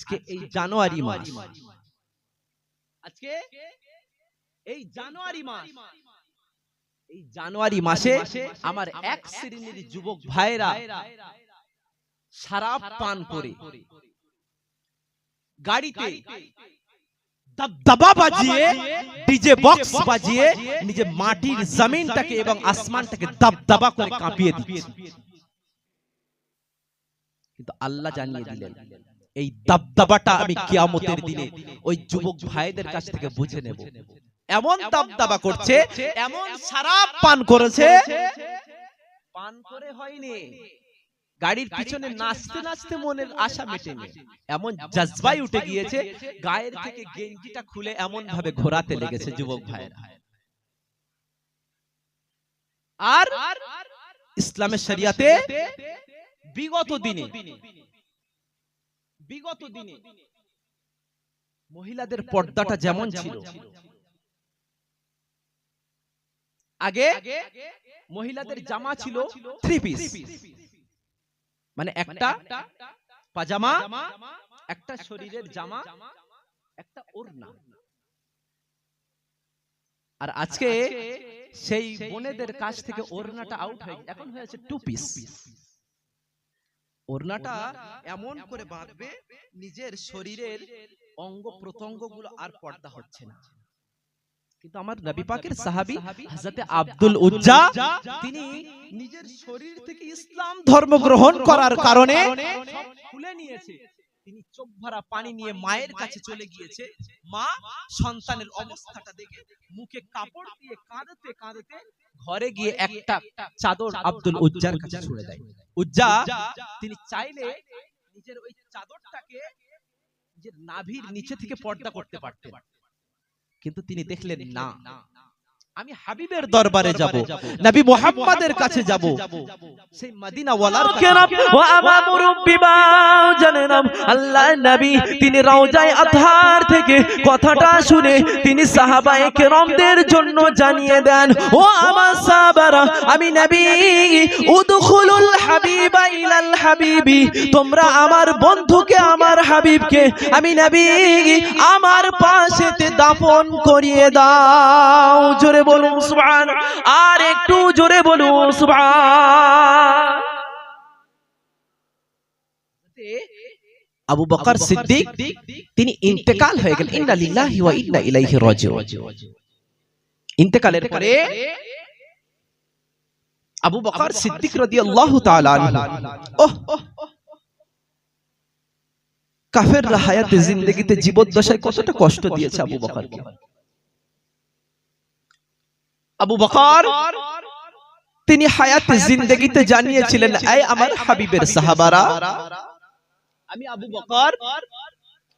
আজকে এই জানুয়ারি মাস। আজকে এই জানুয়ারি মাস। এই জানুয়ারি মাসে আমার এক শ্রেণির যুবক ভাইরা সারাপ পান করে। গাড়িতে দাবা বাজিয়ে ডিজে বক্স বাজিয়ে নিজে মাটির জমিনটাকে এবং আসমানটাকে দাবদাবা করে কাঁপিয়ে দিচ্ছে। কিন্তু আল্লাহ জানিয়ে দিলেন। এই দাবদাবাটা আমি কিয়ামতের দিনে ওই যুবক ভাইদের কাছ থেকে বুঝে নেব। এমন দাবদাবা করছে এমন সারাপ পান করেছে। পান করে হয়নি। গাড়ির পিছনে নাচতে নাচতে মনের আশা মেটেনি। এমন জজবাই উঠে গিয়েছে গায়ের থেকে গেঞ্জিটা খুলে এমন ভাবে ঘোরাতে লেগেছে যুবক ভাইয়েরা। আর ইসলামের শরিয়াতে বিগত দিনে বিগত দিনে মহিলাদের পর্দাটা যেমন ছিল। আগে মহিলাদের জামা ছিল থ্রি পিস মানে একটা পাজামা একটা শরীরের জামা একটা ওড়না। আর আজকে সেই বোনেদের কাছ থেকে ওড়নাটা আউট হয়ে এখন হয়েছে টু পিস ওড়নাটা এমন করে বাঁধবে নিজের শরীরের অঙ্গ প্রত্যঙ্গগুলো আর পর্দা হচ্ছে না। কিন্তু আমার নবী পাকের সাহাবী হযরতে আব্দুল উজ্জা তিনি নিজের শরীর থেকে ইসলাম ধর্ম গ্রহণ করার কারণে খুলে নিয়েছে। তিনি চোখ ভরা পানি নিয়ে মায়ের কাছে চলে গিয়েছে। মা সন্তানের অবস্থাটা দেখে মুখে কাপড় দিয়ে কাঁদতে কাঁদতে ঘরে গিয়ে একটা চাদর আব্দুল উজ্জার কাছে ছুড়ে দেয়। উজ্জা তিনি চাইলে নিজের ওই চাদরটাকে নিজের নাভির নিচে থেকে পর্দা করতে পারতেন। কিন্তু তিনি দেখলেন না। আমি হাবিবের দরবারে যাব। নবী মুহাম্মাদের কাছে যাব। সেই মদিনা ওয়ালার কেরাম ও আমার মুরব্বি বাও জানেন আল্লাহ নবী তিনি রওজায়ে আতহার থেকে কথাটা শুনে তিনি সাহাবায়ে কেরামদের জন্য জানিয়ে দেন ও আমার সাহাবারা আমি নবী উদখুলুল হাবিবা ইলাল হাবিবি তোমরা আমার বন্ধুকে আমার হাবিবকে আমি নবী আমার পাশেতে দাফন করিয়ে দাও। জোরে বলুন সুবহান। আর একটু জোরে বলুন সুবহান। আবু বকর সিদ্দিক তিনি ইন্তেকাল হয়ে গেলেন। ইন্না লিল্লাহি ওয়া ইন্না ইলাইহি রাজিউন। ইন্তেকালের পরে আবু বকর সিদ্দিক রাদিয়াল্লাহু তাআলা ওহ কাফেররা হায়াতে জিন্দেগিতে জীবদ্দশায় কতটা কষ্ট দিয়েছে আবু বকরকে। আবু বকর তিনি হায়াতে জিন্দেগিতে জানিয়েছিলেন এই আমার হাবিবের সাহাবারা আমি আবু বকর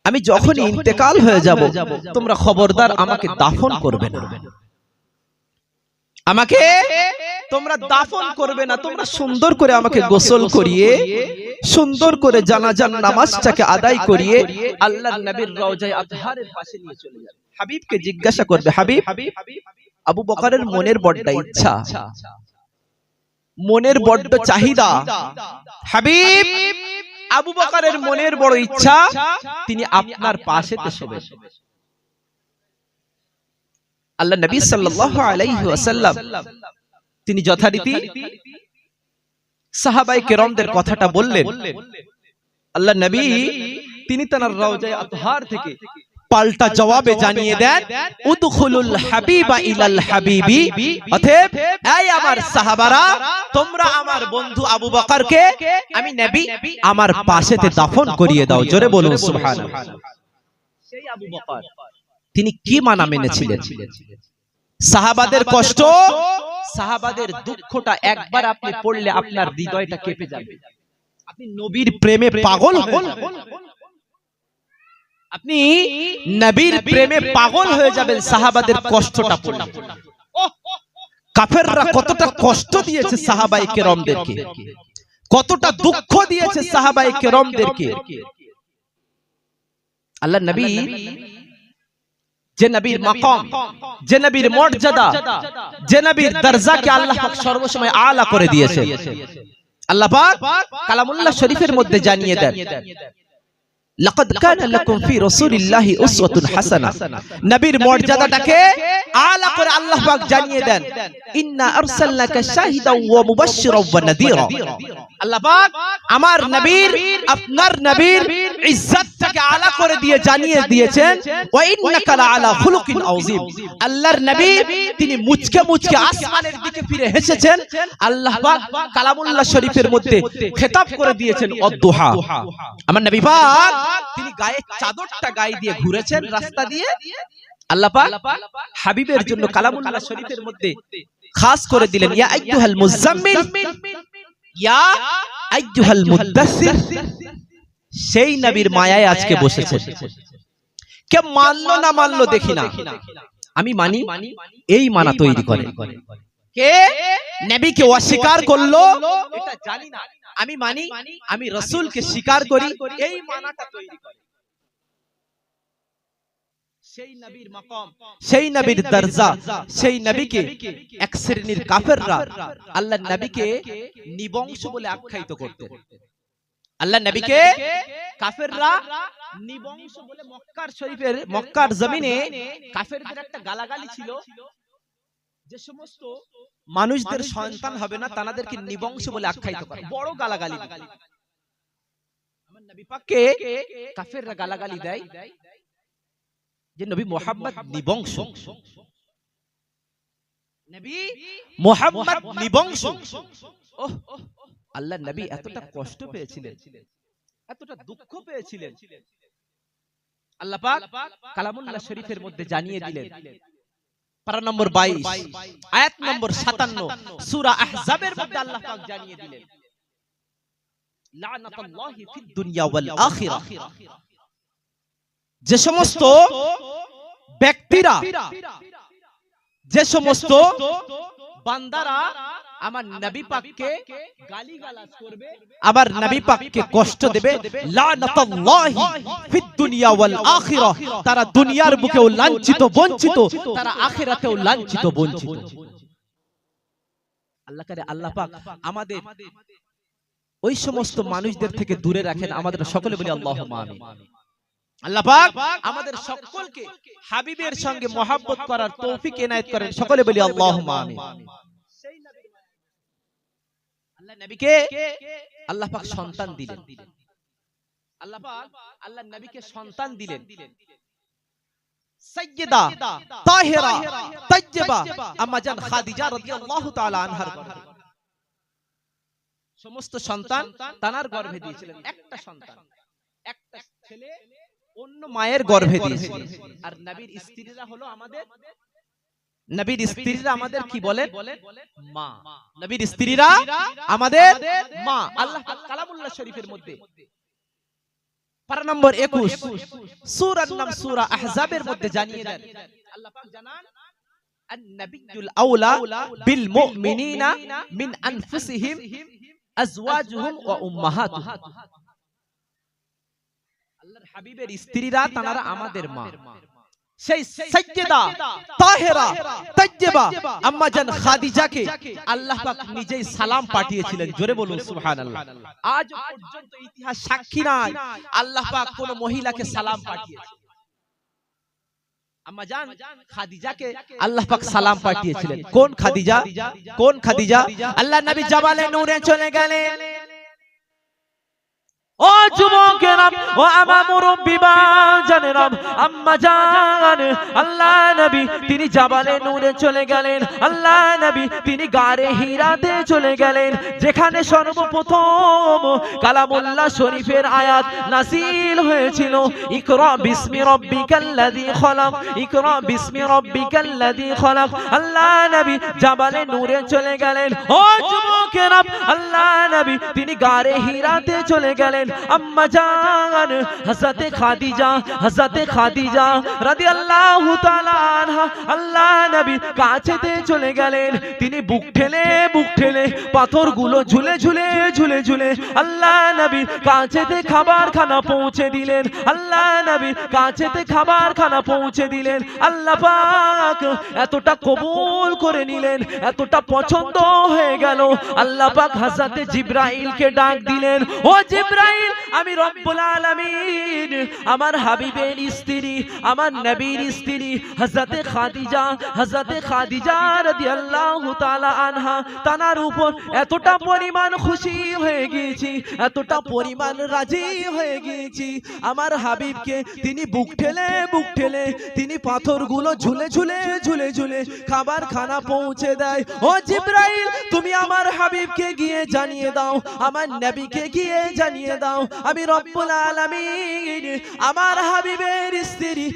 আমি যখন ইন্তেকাল হয়ে যাব তোমরা খবরদার আমাকে দাফন করবে না। আমাকে তোমরা দাফন করবে না তোমরা সুন্দর করে আমাকে গোসল করিয়ে সুন্দর করে জানাজান নামাজটাকে আদায় করিয়ে আল্লাহর নবীর রওজায়ে আতহারের পাশে নিয়ে চলে যাবে। হাবিবকে জিজ্ঞাসা করবে হাবিব হাবিব আবু বকরের মনের বড্ড ইচ্ছা। মনের বড্ড চাহিদা। হাবিব আবু বকরের মনের বড় ইচ্ছা তিনি আপনার পাশে শোবে আল্লাহ নবী সাল্লাল্লাহু আলাইহি ওয়াসাল্লাম তিনি যথারীতি সাহাবাই কেরামদের কথাটা বললেন। আল্লাহ নবী তিনি তার রওজায়ে আতহার থেকে পাল্টা জবাবে জানিয়ে দেন উদখুলুল হাবিবা ইলাল হাবিবি। অতএব এই আমার সাহাবারা তোমরা আমার বন্ধু আবু বকরকে আমি নবী আমার পাশেতে দাফন করিয়ে দাও। জোরে বলুন সুবহানাল্লাহ। সেই আবু বকর তিনি কি মানা মেনেছিলেন? সাহাবাদের কষ্ট সাহাবাদের দুঃখটা একবার আপনি পড়লে আপনার হৃদয়টা কেঁপে যাবে। আপনি নবীর প্রেমে পাগল হন আপনি নবীর প্রেমে পাগল হয়ে যাবেন সাহাবাদের কষ্টটা পড়লে। কাফেররা কতটা কষ্ট দিয়েছে সাহাবাই কেরমদেরকে। কতটা দুঃখ দিয়েছে সাহাবাই কেরমদেরকে। আল্লাহ নবী যে নবীর মাকাম যে নবীর মর্যাদা যে নবীর দরজাকে আল্লাহ সর্বসময় আলা করে দিয়েছে আল্লাহ পাক কালামুল্লাহ শরীফের মধ্যে জানিয়ে দেন। লাকাদ কানা লাকুম ফি রাসূলিল্লাহি উসওয়াতুন হাসানা। নবীর মর্যাদাটাকে আলা করে আল্লাহ পাক জানিয়ে দেন। ইন্না আরসালনাকা শাহিদাও ওয়া মুবাশশিরাও ওয়া নাযীরা আল্লাহ পাক আমার নবীর আপনার নবীর ইজ্জতটাকে আলা করে দিয়ে জানিয়ে দিয়েছেন। ওয়া ইন্নাকা আলা খুলুকিন আযীম। আল্লাহর নবী তিনি মুচকে মুচকে আসমানের দিকে ফিরে হেসেছেন আল্লাহ পাক কালামুল্লাহ শরীফের মধ্যে খেতাব করে দিয়েছেন অদ্দুহা। আমার নবী পাক তিনি গায়ে চাদরটা গায়ে দিয়ে ঘুরেছেন রাস্তা দিয়ে। আল্লাহ পাক হাবিবের জন্য কালামুল্লাহ শরীফের মধ্যে খাস করে দিলেন ইয়া আইয়ুহাল মুজাম্মিল। ইয়া আইয়ুহাল মুদাসসির। সেই নবীর মায়ায় আজকে বসেছে কে মানলো না মানলো দেখি না। আমি মানি? এই মানা তৈরি করে। কে? নবীকে অস্বীকার করল? এটা জানি না। আমি মানি আমি রসুলকে স্বীকার করি এই মানাটা তৈরি করে। সেই নবীর মাকাম সেই নবীর দরজা সেই নবীকে এক শ্রেণির কাফেররা আল্লাহ নবীকে নিবংশ বলে আখ্যায়িত করতেন। আল্লাহ নবীকে কাফেররা নিবংশ বলে মক্কার শরীফের মক্কার জমিনে কাফেরদের একটা গালাগালি ছিল যে সমস্ত মানুষদের সন্তান হবে না তাদেরকে নিবংশ বলে আখ্যায়িত করে। বড় গালাগালি আমার নবী পাককে কাফেররা গালাগালি দেয়। যে নবী মোহাম্মদ নিবংশ। নবী মোহাম্মদ নিবংশ। ওহ আল্লাহ নবী এতটা কষ্ট পেয়েছিলেন। এতটা দুঃখ পেয়েছিলেন। আল্লাহ পাক কালামুল্লাহ শরীফের মধ্যে জানিয়ে দিলেন। পারা নম্বর 22 আয়াত নম্বর 57 সূরা আহজাবের মধ্যে আল্লাহ পাক জানিয়ে দিলেন লানাতুল্লাহি ফিদ দুনিয়া ওয়াল আখিরাহ যে সমস্ত ব্যক্তিরা যে সমস্ত বান্দারা আমার নবী পাককে গালিগালাজ করবে আবার নবী পাককে কষ্ট দেবে। লানাতুল্লাহি ফিদ দুনিয়া ওয়াল আখিরাহ। তারা দুনিয়ার বুকেও লাঞ্ছিত বঞ্চিত। তারা আখিরাতেও লাঞ্ছিত বঞ্চিত। আল্লাহ করে আল্লাহ পাক আমাদের ওই সমস্ত মানুষদের থেকে দূরে রাখেন আমাদের সকলে বলি আল্লাহুম্মা আমিন। আল্লাহ পাক আমাদের সকলকে হাবিবের সঙ্গে মহাব্বত করার তৌফিক এনায়েত করেন। সকলে বলি আল্লাহুম্মা আমিন। আল্লাহ পাক সন্তান দিলেন। আল্লাহ পাক আল্লাহ নবীকে সন্তান দিলেন। সাইয়্যিদা তাহিরা তাইয়্যিবা আম্মা জান খাদিজা রাদিয়াল্লাহু তাআলা আনহার সমস্ত সন্তান তানার গর্ভে দিয়েছিলেন, একটা সন্তান। একটা ছেলে অন্য মায়ের গর্ভে দিয়েছিলেন আর নবীর স্ত্রীরা হলো আমাদের নবীর স্ত্রীরা আমাদের কি বলেন মা নবীর স্ত্রীরা আমাদের মা আল্লাহ পাক কালামুল্লাহ শরীফের মধ্যে পারা নম্বর 21 সূরার নাম সূরা আহজাবের মধ্যে জানিয়ে দেন আল্লাহ পাক জানান النبي الأولى بالمؤمنين من أنفسهم أزواجهم وأمهاتهم আল্লাহর হাবিবের স্ত্রীরা তারা আমাদের মা সেই সাইয়্যিদা, তাহেরা, তাইয়্যিবা, আম্মা জান খাদিজাকে আল্লাহ পাক নিজেই সালাম পাঠিয়েছিলেন। জোরে বলুন, সুবহানাল্লাহ। আজ পর্যন্ত ইতিহাস সাক্ষী নাই, আল্লাহ পাক কোন মহিলাকে সালাম পাঠিয়েছেন। আম্মা জান খাদিজাকে আল্লাহ পাক সালাম পাঠিয়েছিলেন। কোন খাদিজা? কোন খাদিজা? আল্লাহ নবী জাবালে নূরে চলে গেলেন ও যুবকেরা ও আমার মুরব্বী জানেরা আম্মা জান, আল্লাহ নবী, তিনি জাবালে নূরে চলে গেলেন। আল্লাহ নবী, তিনি গারে হীরাতে চলে গেলেন। যেখানে সর্বপ্রথম কালামুল্লাহ শরীফের আয়াত নাসিল হয়েছিল। ইকরা বিসমি রাব্বিকাল্লাযী খলাক, ইকরা বিসমি রাব্বিকাল্লাযী খলাক। আল্লাহ নবী জাবালে নূরে চলে গেলেন। ও যুবকেরা, আল্লাহ নবী, তিনি গারে হীরাতে চলে গেলেন। আম্মা জান হযরতে খাদিজা হযরতে খাদিজা রাদিয়াল্লাহু তাআলা আল্লাহ নবী কাছেতে চলে গেলেন। তিনি বুক ঠেলে বুক ঠেলে, পাথরগুলো ঝুলে ঝুলে ঝুলে ঝুলে আল্লাহ নবী কাছেতে খাবার খানা পৌঁছে দিলেন। আল্লাহ নবী কাছেতে খাবার খানা পৌঁছে দিলেন। আল্লাহ পাক এতটা কবুল করে নিলেন, এতটা পছন্দ হয়ে গেল। আল্লাহ পাক হযরতে জিবরাইলকে ডাক দিলেন, ও জিবরাইল, আমি রব্বুল আলামিন। আমার হাবিবের স্ত্রী, আমার নবীর স্ত্রী, হযরতে খাদিজা হযরতে খাদিজা রাদিয়াল্লাহু তাআলা আনহা, তানার উপর এতটা পরিমাণ খুশি হয়ে গিয়েছি, এতটা পরিমাণ রাজি হয়ে গিয়েছি। আমার হাবিবকে তিনি বুক ঠেলে বুক ঠেলে, তিনি পাথরগুলো ঝুলে ঝুলে ঝুলে ঝুলে খাবার খানা পৌঁছে দেয়। ও জিব্রাইল, তুমি আমার হাবিবকে গিয়ে জানিয়ে দাও, আমার নবীকে গিয়ে জানিয়ে দাও। আমি রব্বুল আমার হাবিবের স্ত্রী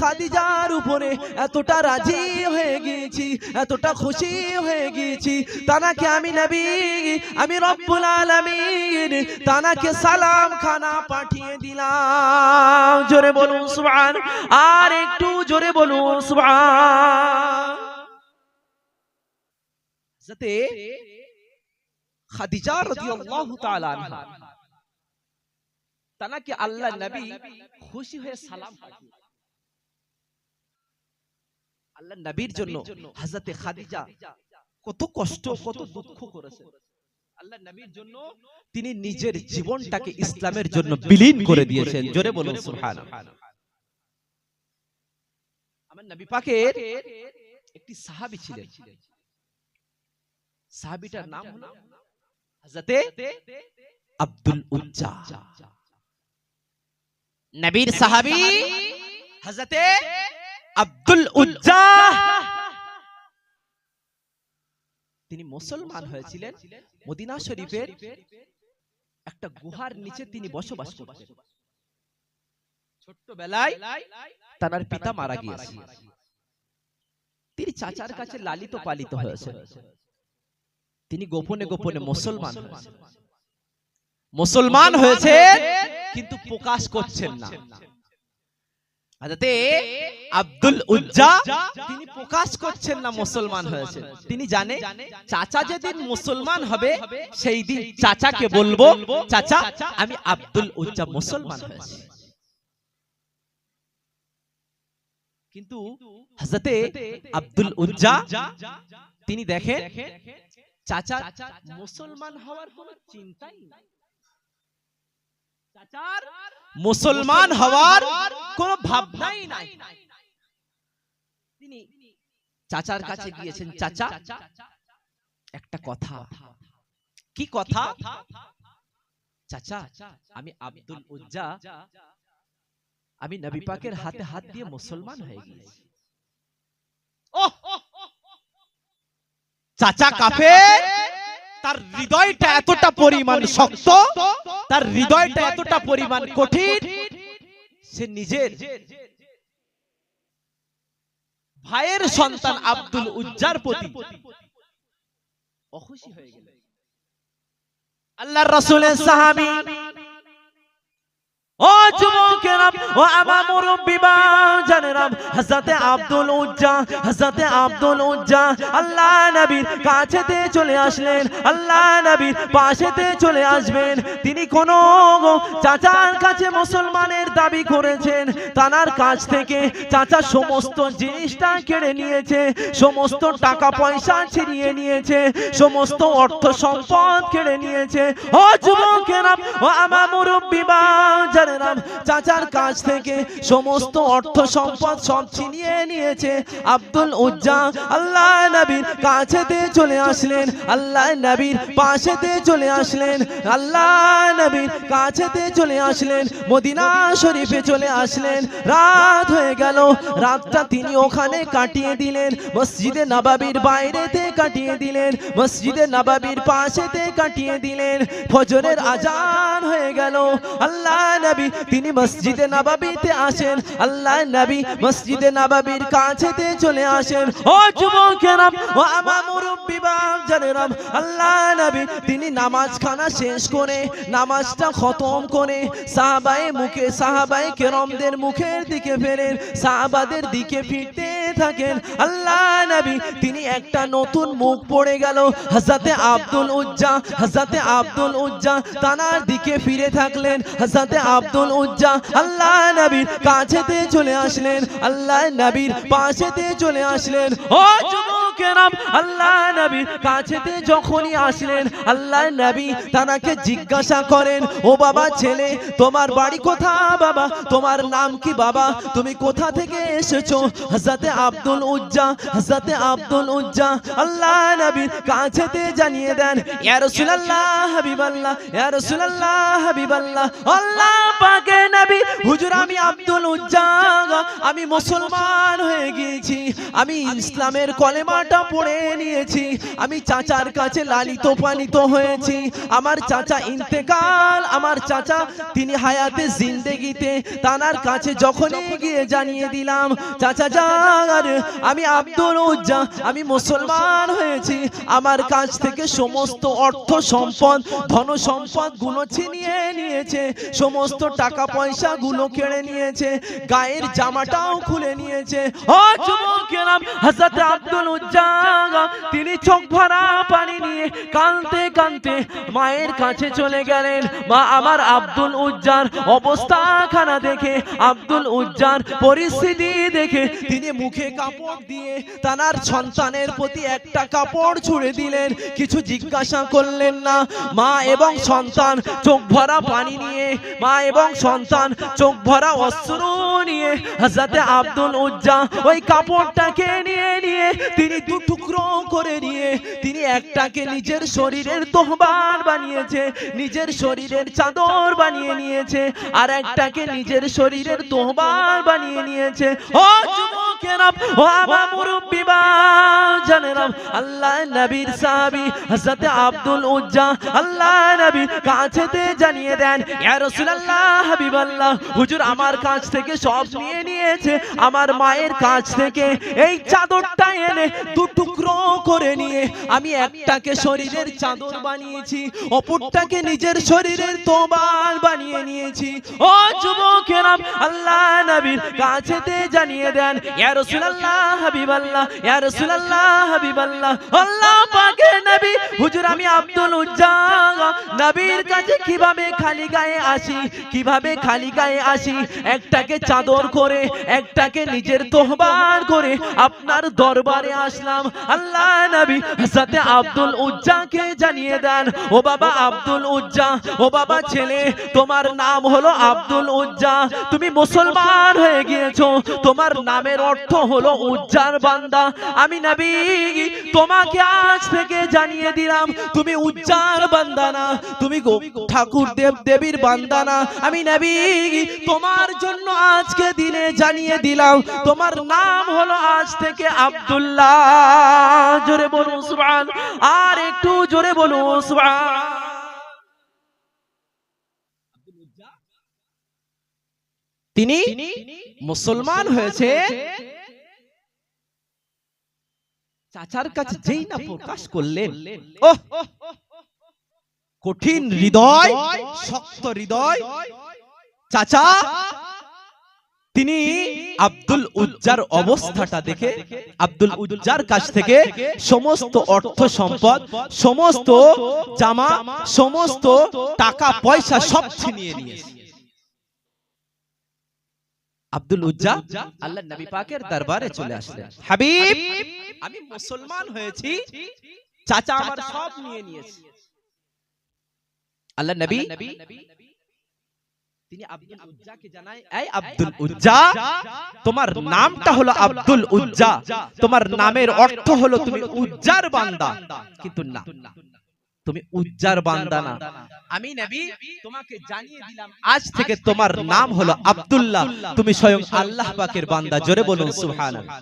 খাদিজার উপরে এতটা রাজি হয়ে এতটা খুশি হয়ে আমি নবী, আমি রব্বুল সালাম খানা পাঠিয়ে দিলাম। জোরে বলুন সুবহান, আর একটু জোরে বলুন রাদিয়াল্লাহু তাআলা আনহা। তানাকে আল্লাহ নবী খুশি হয়ে সালাম পাঠিয়ে আল্লাহ নবীর জন্য হযরতে খাদিজা কত কষ্ট কত দুঃখ করেছেন। আল্লাহ নবীর জন্য তিনি নিজের জীবনটাকে ইসলামের জন্য বিলীন করে দিয়েছেন। জোরে বলুন সুবহানাল্লাহ। আমার নবী পাকের একটি সাহাবী ছিলেন। সাহাবীটার নাম হলো হযরতে আব্দুল উজ্জা। নবীর সাহাবী হযরতে আব্দুল উজ্জা। তিনি মুসলমান হয়েছিলেন। মদিনা শরীফের একটা গুহার নিচে তিনি বসবাস করতেন। ছোট্টবেলায় তার পিতা মারা গিয়েছে। তিনি চাচার কাছে লালিত পালিত হয়েছে তিনি গোপনে গোপনে মুসলমান মুসলমান হয়েছে কিন্তু প্রকাশ করছেন না। আব্দুল উজ্জা তিনি প্রকাশ করছেন না মুসলমান হয়েছে তিনি জানে চাচা যেদিন মুসলমান হবে সেই দিন চাচাকে বলব চাচা আমি আব্দুল উজ্জা মুসলমান হয়েছি। কিন্তু হযরতে আব্দুল উজ্জা তিনি দেখেন চাচা মুসলমান হওয়ার কোনো চিন্তাই নাই। চাচার মুসলমান হওয়ার কোনো ভাবনাই নাই। তিনি চাচার কাছে গিয়েছেন চাচা একটা কথা। কি কথা? চাচা আমি আব্দুল উজ্জা। আমি নবী পাকের হাতে হাত দিয়ে মুসলমান হয়ে গিয়েছি। চাচা কাফের? তার হৃদয়টা এতটা পরিমাণ শক্ত, তার হৃদয়টা এতটা পরিমাণ কঠিন, সে নিজের ভাইয়ের সন্তান আব্দুল উজ্জার প্রতি অখুশি হয়ে গেল। আল্লাহর রাসূলের সাহাবী তিনি কোন চাচার কাছে মুসলমানের দাবি করেছেন, তানার কাছ থেকে চাচা সমস্ত জিনিসটা কেড়ে নিয়েছে, সমস্ত টাকা পয়সা ছিনিয়ে নিয়েছে, সমস্ত অর্থ সম্পদ কেড়ে নিয়েছে। ও যুবকেরা, ও আমার মুরব্বি জানেরাম চাচার কাছ থেকে সমস্ত অর্থ সম্পদ সব ছিনিয়ে নিয়েছে। আব্দুল উজ্জা আল্লাহ নবীর কাছেতে চলে আসলেন, আল্লাহ নবীর পাশেতে চলে আসলেন, আল্লাহ নবীর কাছেতে চলে আসলেন, মদিনা শরীফে চলে আসলেন। রাত হয়ে গেল, রাতটা তিনি ওখানে কাটিয়ে দিলেন, মসজিদে নবাবির বাইরেতে কাটিয়ে দিলেন, মসজিদে নবাবির পাশেতে কাটিয়ে দিলেন। ফজরের আজান হয়ে গেল, আল্লাহ নবী, তিনি মসজিদে নবাবিতে আসেন। আল্লাহ নবী মসজিদে নবাবির কাছেতে চলে আসেন। ও যুবকেরা ও আমার মুরব্বি জানেরাম আল্লাহ নবী, তিনি নামাজ খানা শেষ করে, নামাজটা খতম করে সাহাবায়ে মুখে, সাহাবায়ে কেরমদের মুখের দিকে ফেরেন, সাহাবাদের দিকে ফিরতে থাকেন। আল্লাহ নবী, তিনি একটা নতুন মুখ পড়ে গেল। হযরতে আব্দুল উজ্জা, হযরতে আব্দুল উজ্জা তানার দিকে ফিরে থাকলেন। হযরতে আব্দুল উজ্জা আল্লাহ নবীর কাছেতে চলে আসলেন আল্লাহ নবীর পাশেতে চলে আসলেন। ও যুবকেরা আল্লাহ নবী কাছেতে যখনই আসলেন, আল্লাহ নবী তানাকে জিজ্ঞাসা করেন, ও বাবা ছেলে, তোমার বাড়ি কোথা বাবা? তোমার নাম কি বাবা? তুমি কোথা থেকে এসেছ? আব্দুল উজ্জা আব্দুল উজ্জা, আল্লাহ কাছেতে জানিয়ে দেন, ইয়া রাসূলুল্লাহ, হাবিবাল্লাহ, ইয়া রাসূলুল্লাহ, হাবিবাল্লাহ, আল্লাহ নবী, হুজুর আমি আব্দুল উজ্জা, আমি মুসলমান হয়ে গিয়েছি, আমি ইসলামের কলেমাটা পড়ে নিয়েছি। আমি চাচার কাছে লালিত পালিত হয়েছি। আমার চাচা ইন্তেকাল, আমার চাচা তিনি হায়াতে জিন্দেগিতে। তানার কাছে যখনই গিয়ে জানিয়ে দিলাম, চাচা যার, আমি আব্দুল উজ্জা, আমি মুসলমান হয়েছি। আমার কাছ থেকে সমস্ত অর্থ সম্পদ, ধন সম্পদগুলো ছিনিয়ে নিয়েছে। সমস্ত টাকা পয়সা গুলো কেড়ে নিয়েছে। গায়ের জামাটাও খুলে নিয়েছে। ও যুবকেরা হযরত আব্দুল উজ্জা তিনি চোখ ভরা পানি নিয়ে কাঁদতে কাঁদতে মায়ের কাছে চলে গেলেন। মা আমার আব্দুল উজ্জার অবস্থাখানা দেখে, আব্দুল উজ্জার পরিস্থিতি দেখে তিনি মুখে কাপড় দিয়ে তানার সন্তানের প্রতি একটা কাপড় ছুড়ে দিলেন। কিছু জিজ্ঞাসা করলেন না। মা এবং সন্তান চোখ ভরা পানি নিয়ে, মা এবং সন্তান চোখ ভরা অস্ত্র নিয়ে হাজরাতে আব্দুল উজ্জা ওই কাপড়টাকে নিয়ে নিয়ে তিনি দু টুকরো করে নিয়ে তিনি একটাকে নিজের শরীরের তোহবার বানিয়েছে, নিজের শরীরের চাদর বানিয়ে নিয়েছে, আর একটাকে নিজের শরীরের তোহবার বানিয়ে নিয়েছে। ও আমার কাছ থেকে সব নিয়ে নিয়েছে, আমার মায়ের কাছ থেকে এই চাদরটা এনে দু টুকরো করে নিয়ে, আমি একটাকে শরীরের চাদর বানিয়েছি, অপরটাকে নিজের শরীরের তোবার বানিয়ে নিয়েছি। ও যুবকেরা আল্লাহ নবীর কাছেতে জানিয়ে দেন, ইয়া নিজের তোহবার করে আপনার দরবারে আসলাম। আল্লাহ নবী হযরতে আব্দুল উজ্জাকে জানিয়ে দেন, ও বাবা আব্দুল উজ্জা ও বাবা ছেলে, তোমার নাম হলো আব্দুল উজ্জা তুমি মুসলমান হয়ে গিয়েছো, তোমার নামের অর্থ হলো উজ্জার বান্দা। আমি নবী, তোমাকে আজ থেকে জানিয়ে দিলাম, তুমি উজ্জার বান্দা না, তুমি ঠাকুর দেব দেবীর বান্দা না। আমি নবী, তোমার জন্য আজকে দিনে জানিয়ে দিলাম, তোমার নাম হলো আজ থেকে আব্দুল্লাহ। জোরে বলুন, সুবহান। আর একটু জোরে বলুন, সুবহান। তিনি মুসলমান হয়েছে। চাচার কাছে যেই না প্রকাশ করলেন ওহ! কঠিন হৃদয় শক্ত হৃদয় চাচা তিনি আব্দুল উজ্জার অবস্থাটা দেখে আব্দুল উজ্জার কাছ থেকে সমস্ত অর্থ সম্পদ সমস্ত জামা সমস্ত টাকা পয়সা সব ছিনিয়ে নিয়েছে। আব্দুল উজ্জা আল্লাহ নবী পাকের দরবারে চলে আসলেন। হাবিব আমি মুসলমান হয়েছি। চাচা আমার সব নিয়ে নিয়েছে। আল্লাহ নবী? তিনি আব্দুল উজ্জাকে জানায় এই আব্দুল উজ্জা তোমার নামটা হলো আব্দুল উজ্জা। তোমার নামের অর্থ হলো তুমি উজ্জার বান্দা। কিন্তু না। তুমি উজ্জার বান্দা না। আমি নবী তোমাকে জানিয়ে দিলাম আজ থেকে তোমার নাম হলো আব্দুল্লাহ। তুমি স্বয়ং আল্লাহ পাকের বান্দা। জোরে বলুন সুবহানাল্লাহ।